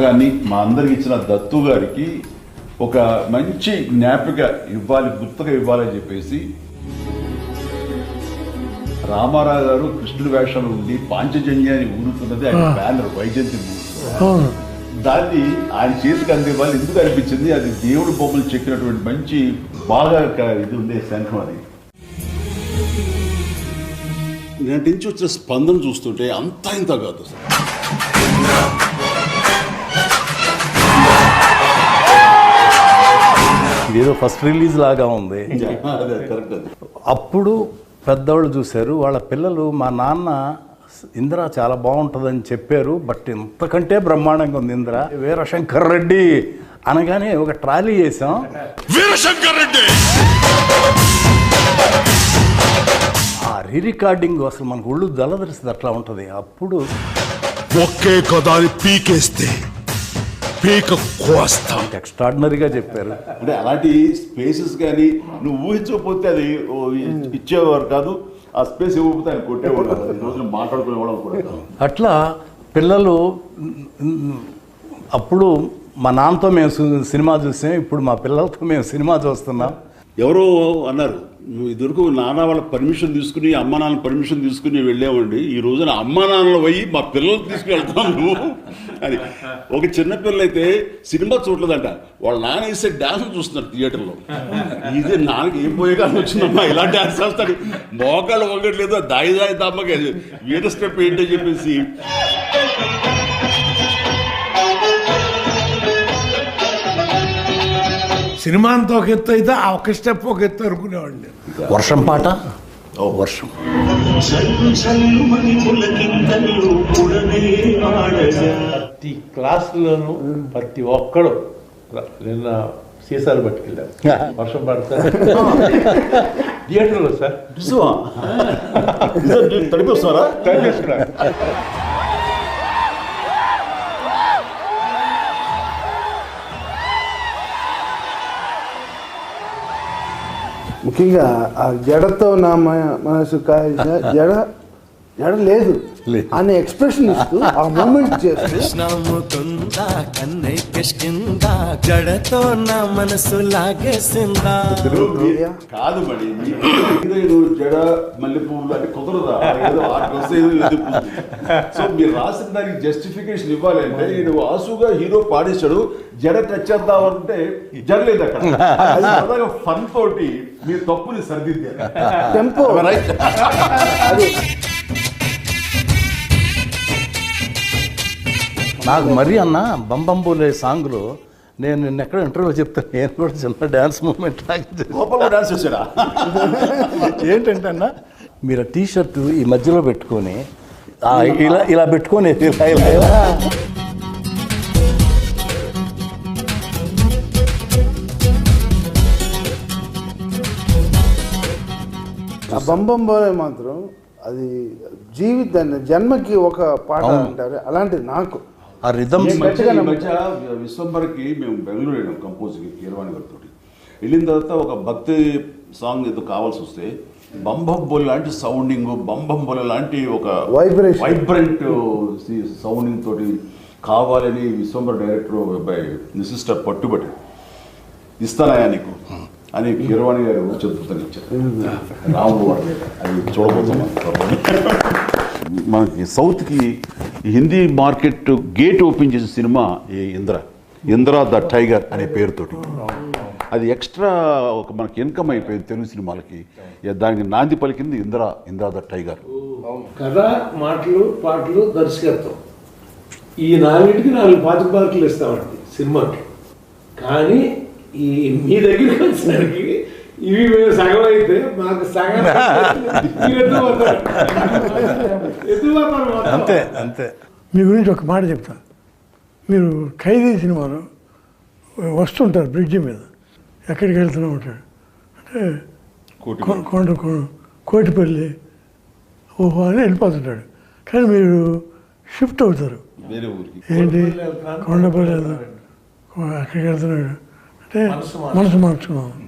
కానీ మా అందరికి ఇచ్చిన దత్తు గారికి ఒక మంచి జ్ఞాపిక ఇవ్వాలి గుర్తుగా ఇవ్వాలని చెప్పేసి రామారావు గారు కృష్ణుడి వేషంలో ఉండి పాంచజన్యాన్ని ఊరుతున్నది ఆయన బ్యానర్. అవును దాన్ని ఆయన చేతికి అందివ్వాలి ఎందుకు అనిపించింది? అది దేవుడి బొమ్మలు చెక్కినటువంటి మంచి బాగా ఇది ఉండే శంఖం అది. నేటి నుంచి వచ్చిన స్పందన చూస్తుంటే అంత ఇంత కాదు ఇదేదో ఫస్ట్ రిలీజ్ లాగా ఉంది. అప్పుడు పెద్దవాళ్ళు చూశారు వాళ్ళ పిల్లలు మా నాన్న ఇందిర చాలా బాగుంటుందని చెప్పారు బట్ ఇంతకంటే బ్రహ్మాండంగా ఉంది ఇందిర వీరశంకర్ రెడ్డి అనగానే ఒక ట్రాలీ చేసాం ఆ రీ రికార్డింగ్ అసలు మనకు ఒళ్ళు దళదరిస్తుంది అట్లా ఉంటుంది. అప్పుడు ఒకే కదాని పీకేస్తే పీక కోస్తాం. ఎక్స్ట్రాడినరీగా చెప్పారు. అంటే అలాంటి స్పేసెస్ కానీ నువ్వు ఊహించకపోతే అది ఓ ఇచ్చేవారు కాదు ఆ స్పేస్ ఇవ్వకపోతే ఆయన కొట్టేవాడు కాదు. ఈ రోజున మాట్లాడుకునేవాళ్ళం కూడా. కాదు. అట్లా పిల్లలు అప్పుడు మా నాన్నతో మేము సినిమా చూసాం ఇప్పుడు మా పిల్లలతో మేము సినిమా చూస్తున్నాం. ఎవరో అన్నారు నువ్వు ఇదివరకు నాన్న వాళ్ళ పర్మిషన్ తీసుకుని అమ్మ నాన్న పర్మిషన్ తీసుకుని వెళ్ళామండి ఈ రోజున అమ్మ నాన్నలు పోయి మా పిల్లలు తీసుకుని వెళ్తాం నువ్వు. అని ఒక చిన్న పిల్ల అయితే సినిమా చూడలేదంట. వాళ్ళ నాన్న వేసే డాన్స్ చూస్తున్నారు థియేటర్లో. ఇది నాన్నకి ఏం పోయే కానీ వచ్చిందమ్మా ఇలా డాన్స్ చేస్తాడు. మోకాళ్ళు వంగట్లేదు దాయి దాయి దమ్మకి వీర స్టెప్ ఏంటని చెప్పేసి. సినిమా అంతా ఒక ఎత్తు అయితే ఆ ఒక స్టెప్ ఒక ఎత్తు అనుకునేవాడిని వర్షం పాట? ఓ వర్షం. ప్రతి క్లాసులోనూ ప్రతి ఒక్కడు నిన్న సీసాలు పట్టుకెళ్ళారు. వర్షం పడతా థియేటర్లో సార్. తడిపి వస్తారా ముఖ్యంగా ఆ జడతో నా మ- మనసు కాల్చిన జడ జడ లేదు. అనే ఎక్స్ప్రెషన్ ఇస్తూ ఆ మూమెంట్ జడతో నా మనసు లాగేసిందా? కాదు మరి జడ మల్లె పువ్వులు అంటే కుదరదా సో మీరు రాసిన దానికి జస్టిఫికేషన్ ఇవ్వాలి అంటే నేను వాసుగా హీరో పాడేశాడు జడ టచ్ చేద్దామంటే జరలేదు అక్కడ. ఫన్ తోటి మీరు తప్పుని సరిదిద్దారు. టెంపో రైట్ నాకు మరీ అన్న బంబంబోలే సాంగ్లో నేను నిన్న ఎక్కడ ఇంటర్వ్యూ చెప్తాను నేను కూడా చిన్న డ్యాన్స్ మూమెంట్ డాన్స్ చేశాడా? ఏంటంటే అన్న మీరు టీ షర్ట్ ఈ మధ్యలో పెట్టుకొని ఆ, ఇలా ఇలా పెట్టుకొని ఇలా ఇలా ఇలా. ఆ బంబం బోలే మాత్రం అది జీవితాన్ని జన్మకి ఒక పాట అంటారు. అలాంటిది నాకు. ఆ రిధమ్ మధ్య విశ్వంబర్కి మేము బెంగళూరు వెళ్ళాం కంపోజ్కి కీరవాణి గారితో వెళ్ళిన తర్వాత ఒక భక్తి సాంగ్ ఏదో కావాల్సి వస్తే బంబంబొల్ లాంటి సౌండింగ్ బంబంబొల లాంటి ఒక Vibration. వైబ్రెంట్ సౌండింగ్ తోటి కావాలని విశ్వంబర్ డైరెక్టర్ బై సిస్టర్ పట్టుబట్టి ఇస్తానయా నీకు అని కీరవాణి గారు చతుర్థం ఇచ్చారు రాముడు వారి మీద. అది చూడబోతున్నాం మనకి సౌత్కి హిందీ మార్కెట్ గేట్ ఓపెన్ చేసిన సినిమా ఈ ఇంద్ర. ఇంద్ర ద టైగర్ అనే పేరుతోటి. అది ఎక్స్ట్రా ఒక మనకి ఇన్కమ్ అయిపోయింది తెలుగు సినిమాలకి. దానికి నాంది పలికింది ఇంద్ర ఇంద్ర ద టైగర్. కథ మాటలు పాటలు దర్శకత్వం. ఈ నాలుగింటికి నాలుగు పాతిక మార్కులు ఇస్తామండి సినిమాకి. కానీ ఈ మీ దగ్గరికి వచ్చేసరికి ఇవి మేము సగం అయితే మాకు సగం. అంతే అంతే. మీ గురించి ఒక మాట చెప్తా. మీరు ఖైదీ సినిమాలో వస్తుంటారు బ్రిడ్జి మీద. ఎక్కడికి వెళ్తూనే ఉంటాడు అంటే కొండ కొ- కోటిపల్లి ఓహో అని వెళ్ళిపోతుంటాడు. కానీ మీరు షిఫ్ట్ అవుతారు. వేరే ఊరికి. ఏంటి? కొండపల్లి. అక్కడికి వెళ్తున్నాడు. అంటే మనసు మార్చుకున్నాం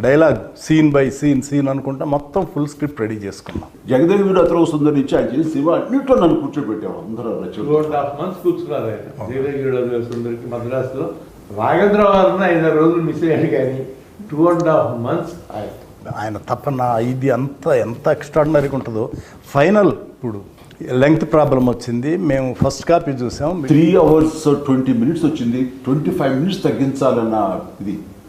Dialogue scene by scene scene అనుకుంటా మొత్తం ఫుల్ స్క్రిప్ట్ రెడీ చేసుకున్నాం. జగదేవి వీరు అతను సుందరి నుంచి ఆయన చేసిన సినిమా అన్నింటిలో నన్ను కూర్చోబెట్టాడు అందరూ కూర్చున్నారు సుందరికి మద్రాసులో. రాఘేంద్ర వారిని ఐదారు రోజులు మిస్ అయ్యాడు కానీ టూ అండ్ హాఫ్ మంత్స్ ఆయన. ఆయన తపన ఇది అంత ఎంత ఎక్స్ట్రాడినరీగా ఉంటుందో. ఫైనల్ ఇప్పుడు లెంగ్త్ ప్రాబ్లం వచ్చింది. మేము ఫస్ట్ కాపీ చూసాం. త్రీ అవర్స్ ట్వంటీ మినిట్స్ వచ్చింది. ట్వంటీ ఫైవ్ మినిట్స్ తగ్గించాలన్న ఇది.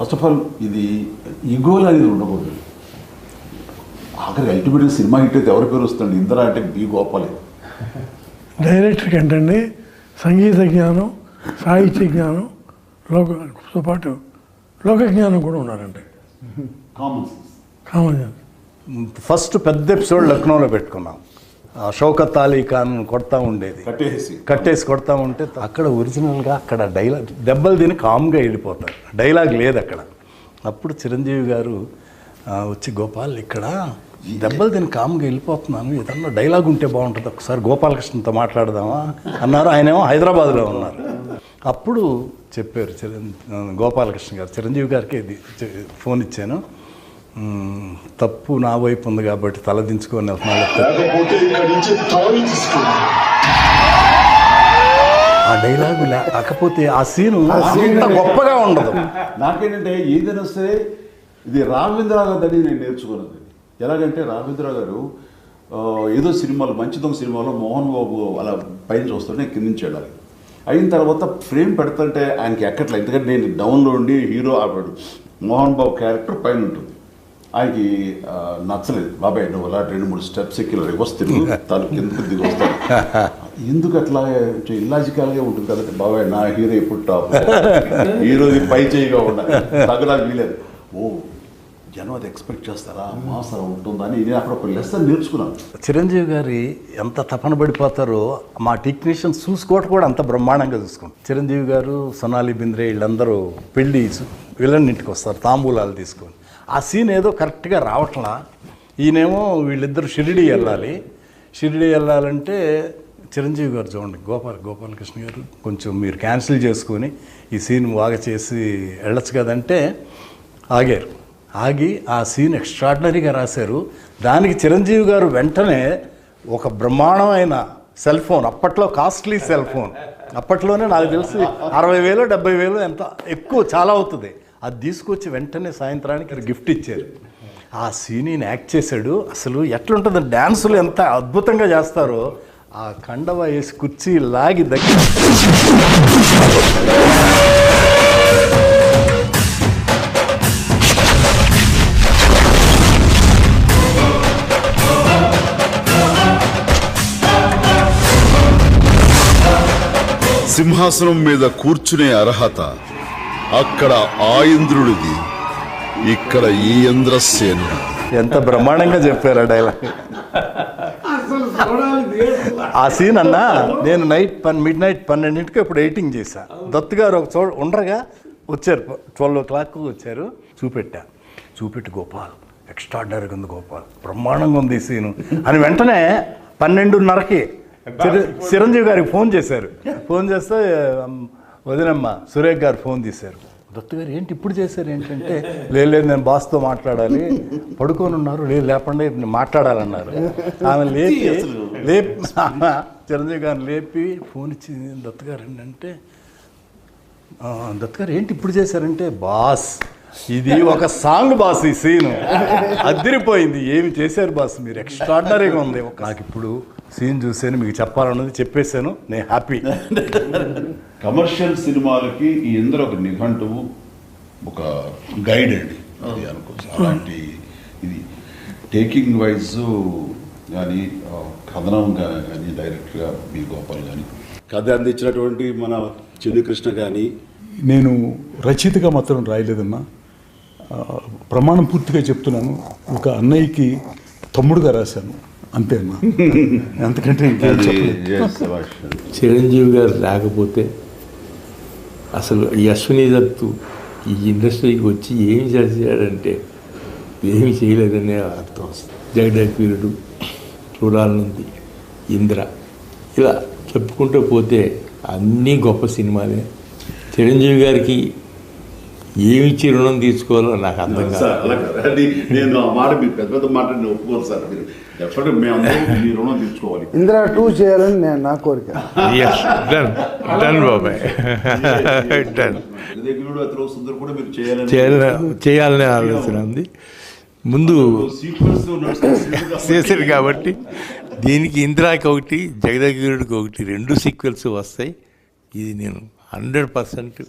ఫస్ట్ ఆఫ్ ఆల్ ఇది ఈగోలు అనేది ఉండకూడదు. ఆఖరి అల్టిమేట్గా సినిమా హిట్ అయితే ఎవరి పేరు వస్తుంది? ఇందిరా అంటే బి గోపాలే. డైరెక్టర్కి ఏంటండి? సంగీత జ్ఞానం సాహిత్య జ్ఞానం లోకతో పాటు లోక జ్ఞానం కూడా ఉన్నారండి. కామన్ సెన్స్ కామన్ ఫస్ట్ పెద్ద ఎపిసోడ్ లక్నోలో పెట్టుకున్నాం. షౌకత్ అలీ ఖాన్ కొడతా ఉండేది. కట్టేసి. కట్టేసి కొడతా ఉంటే అక్కడ ఒరిజినల్గా అక్కడ డైలాగ్ దెబ్బలు తిని కామ్గా వెళ్ళిపోతారు. డైలాగ్ లేదు అక్కడ. అప్పుడు చిరంజీవి గారు వచ్చి గోపాల్ ఇక్కడ దెబ్బలు తిని కామ్గా వెళ్ళిపోతున్నాను. ఏదన్నా డైలాగ్ ఉంటే బాగుంటుంది. ఒకసారి గోపాలకృష్ణతో మాట్లాడదామా? అన్నారు. ఆయనేమో హైదరాబాద్లో ఉన్నారు. అప్పుడు చెప్పారు చిరం గోపాలకృష్ణ గారు. చిరంజీవి గారికి ఫోన్ ఇచ్చాను. "మ్మ్, తప్పు నా వైపు ఉంది కాబట్టి తలదించుకొని వెళ్తున్నాడు ఆ డైలాగు లేకపోతే ఆ సీను అంత గొప్పగా ఉండదు. నాకేంటంటే ఏదైనా సరే ఇది రాఘవేంద్ర గారు అని నేను నేర్చుకున్నది. ఎలాగంటే రాఘవేంద్ర గారు ఏదో సినిమాలో మంచి దొంగ సినిమాలో మోహన్ బాబు అలా పైన చూస్తుంటే కింద నుంచి వెళ్ళాలి. అయిన తర్వాత ఫ్రేమ్ పెడుతుంటే ఆయనకి ఎక్కట్లే ఎందుకంటే నేను డౌన్లో ఉండి హీరో ఆపాడు. మోహన్ బాబు క్యారెక్టర్ పైన ఉంటుంది. ఆయనకి నచ్చలేదు. బాబాయ్ నువ్వు అలా రెండు మూడు స్టెప్స్ ఎక్కి రివర్స్ తిరుగు. తను కిందకు దిగి వస్తాను ఎందుకు అట్లా ఇల్లాజికల్గా ఉంటుంది కదంటే బాబాయ్ నా హీరో ఎప్పుడు టాప్ హీరోది పై చేయిగా ఉండాలి తగ్గడానికి వీలేదు. ఓ జనం అది ఎక్స్పెక్ట్ చేస్తారా? మాసం ఉంటుందని నేను అక్కడ ఒక లెసన్ నేర్చుకున్నాను. చిరంజీవి గారి ఎంత తపన పడిపోతారో మా టెక్నీషియన్స్ చూసుకోవటం కూడా అంత బ్రహ్మాండంగా చూసుకుంటాం చిరంజీవి గారు సొనాలి బింద్రే వీళ్ళందరూ పెళ్ళి విలన్ ఇంటికి వస్తారు తాంబూలాలు తీసుకొని. ఆ సీన్ ఏదో కరెక్ట్గా రావట్లా. ఈయనేమో వీళ్ళిద్దరు షిరిడి వెళ్ళాలి. షిరిడి వెళ్ళాలంటే చిరంజీవి గారు చూడండి గోపాల్ గోపాలకృష్ణ గారు కొంచెం మీరు క్యాన్సిల్ చేసుకొని ఈ సీన్ బాగా చేసి వెళ్ళచ్చు కదంటే ఆగారు. ఆగి ఆ సీన్ ఎక్స్ట్రాడినరీగా రాశారు. దానికి చిరంజీవి గారు వెంటనే ఒక బ్రహ్మాండమైన సెల్ ఫోన్ అప్పట్లో కాస్ట్లీ సెల్ ఫోన్. అప్పట్లోనే నాకు తెలిసి అరవై వేలు డెబ్బై వేలు ఎంత ఎక్కువ చాలా అవుతుంది. అది తీసుకొచ్చి వెంటనే సాయంత్రానికి గిఫ్ట్ ఇచ్చారు. ఆ సీన్ యాక్ట్ చేశాడు. అసలు ఎట్లుంటుంది? డ్యాన్సులు ఎంత అద్భుతంగా చేస్తారో. ఆ కండవ వేసి కుర్చీ లాగి దగ్గర సింహాసనం మీద కూర్చునే అర్హత అక్కడ ఆ ఇంద్రుడిది ఇక్కడ ఈ ఇంద్రసేన. ఎంత బ్రహ్మాండంగా చెప్పారు ఆ డైలాగ్ ఆ సీన్ అన్నా నేను నైట్ పన్ మిడ్ నైట్ పన్నెండింటికి ఇప్పుడు ఎయిటింగ్ చేశా. దత్తు గారు ఒక చోట ఉండగా వచ్చారు ట్వెల్వ్ ఓ క్లాక్ వచ్చారు చూపెట్టా. చూపెట్టి గోపాల్ ఎక్స్ట్రాడినరీగా ఉంది గోపాల్ బ్రహ్మాండంగా ఉంది ఈ సీను అని వెంటనే పన్నెండున్నరకి చిరంజీవి గారికి ఫోన్ చేశారు. ఫోన్ చేస్తే వదినమ్మ సురేఖ్ గారు ఫోన్ తీశారు. దత్తు గారు ఏంటి ఇప్పుడు చేశారు? ఏంటంటే లేదు లేదు నేను బాస్తో మాట్లాడాలి. పడుకొని ఉన్నారు. లేదు లేపండి నేను మాట్లాడాలన్నారు. ఆమె లేపి లేపి చిరంజీవి గారిని లేపి ఫోన్ ఇచ్చి దత్తు గారు ఏంటంటే "ఆ, దత్ గారు ఏంటి ఇప్పుడు చేశారంటే బాస్ ఇది ఒక సాంగ్ బాస్ ఈ సీన్. అదిరిపోయింది. ఏమి చేశారు బాస్ మీరు? ఎక్స్ట్రాడినరీగా ఉంది. ఒక నాకు ఇప్పుడు సీన్ చూసాను మీకు చెప్పాలన్నది చెప్పేశాను. నేను హ్యాపీ. కమర్షియల్ సినిమాలకి ఈ ఇందరూ ఒక నిఘంటువు ఒక గైడ్ అండి. అది అనుకోవచ్చు. అలాంటి ఇది. టేకింగ్ వైజ్ కానీ కథనం కానీ డైరెక్ట్గా బి. గోపాల్ కానీ కథ అందించినటువంటి మన చెడు కృష్ణ కానీ నేను రచయితగా మాత్రం రాయలేదన్నా ప్రమాణం పూర్తిగా చెప్తున్నాను. ఒక అన్నయ్యకి తమ్ముడుగా రాశాను. అంతే అంతకంటే yes, శభాష్. చిరంజీవి గారు లేకపోతే అసలు ఈ అశ్విని దత్తు ఈ ఇండస్ట్రీకి వచ్చి ఏమి చేశాడంటే ఏమి చేయలేదనే అర్థం వస్తుంది. జగడపీరుడు చూడాలనుంది ఇంద్ర ఇలా చెప్పుకుంటూ పోతే అన్నీ గొప్ప సినిమాలే. చిరంజీవి గారికి ఏమిచ్చి రుణం తీసుకోవాలో నాకు అర్థం సార్ కాదు. నేను ఆ మాట మీరు పెద్ద పెద్ద మాట నేను ఒప్పుకోరు సార్. మీరు ఎప్పటికీ మేము మీ రుణం తీర్చుకోవాలి ఇందిరా టూ చేయాలని నేను నా కోరిక. డన్ డన్ బాబాయ్. డన్ దగ్గరుడు అతను సుందర్ కూడా మీరు చేయాలని చేయాలని ఆలోచన ఉంది. ముందు సీక్వెన్స్ చేశారు కాబట్టి దీనికి ఇందిరాకి ఒకటి జగదగిరుడికి ఒకటి రెండు సీక్వెల్స్ వస్తాయి. ఇది నేను హండ్రెడ్ పర్సెంట్